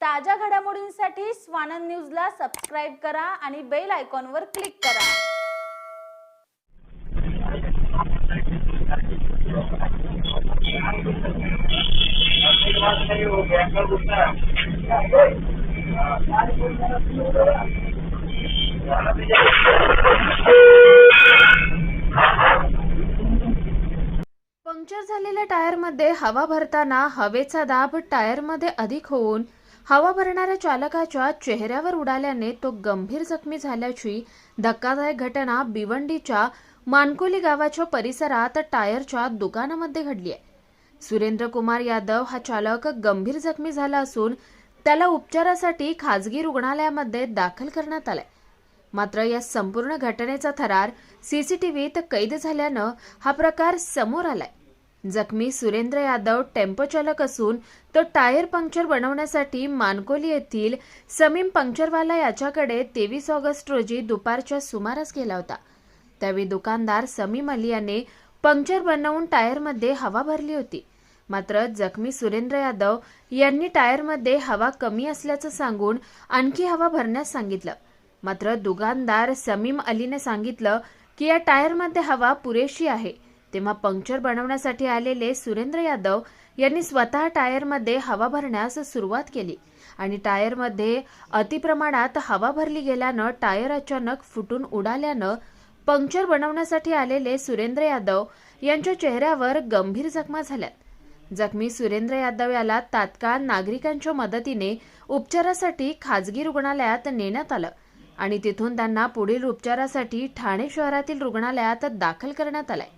ताज्या घडामोडींसाठी स्वानंद न्यूजला सबस्क्राईब करा आणि बेल आयकॉनवर क्लिक करा. पंक्चर झालेल्या टायरमध्ये हवा भरताना हवेचा दाब टायरमध्ये अधिक होऊन हवा भरणाऱ्या चालकाच्या चेहऱ्यावर उडाल्याने तो गंभीर जखमी झाल्याची धक्कादायक घटना भिवंडीच्या मानकोली गावाच्या परिसरात टायरच्या दुकानामध्ये घडली आहे. सुरेंद्र कुमार यादव हा चालक गंभीर जखमी झाला असून त्याला उपचारासाठी खाजगी रुग्णालयामध्ये दाखल करण्यात आलाय. मात्र या संपूर्ण घटनेचा थरार सीसीटीव्हीत कैद झाल्यानं हा प्रकार समोर आलाय. जखमी सुरेंद्र यादव टेम्पो चालक असून तो टायर पंक्चर बनवण्यासाठी मानकोली येथील समीम पंक्चरवाला याच्याकडे तेवीस ऑगस्ट रोजी दुपारच्या सुमारास गेला होता. त्यावेळी दुकानदार समीम अली याने पंक्चर बनवून टायरमध्ये हवा भरली होती. मात्र जखमी सुरेंद्र यादव यांनी टायरमध्ये हवा कमी असल्याचं सांगून आणखी हवा भरण्यास सांगितलं. मात्र दुकानदार समीम अलीने सांगितलं की या टायरमध्ये हवा पुरेशी आहे. तेव्हा पंक्चर बनवण्यासाठी आलेले सुरेंद्र यादव यांनी स्वतः टायरमध्ये हवा भरण्यास सुरुवात केली. आणि टायरमध्ये अतिप्रमाणात हवा भरली गेल्यानं टायर अचानक फुटून उडाल्यानं पंक्चर बनवण्यासाठी आलेले सुरेंद्र यादव यांच्या चेहऱ्यावर गंभीर जखमा झाल्यात. जखमी सुरेंद्र यादव याला तात्काळ नागरिकांच्या मदतीने उपचारासाठी खाजगी रुग्णालयात नेण्यात आलं आणि तिथून त्यांना पुढील उपचारासाठी ठाणे शहरातील रुग्णालयात दाखल करण्यात आलंय.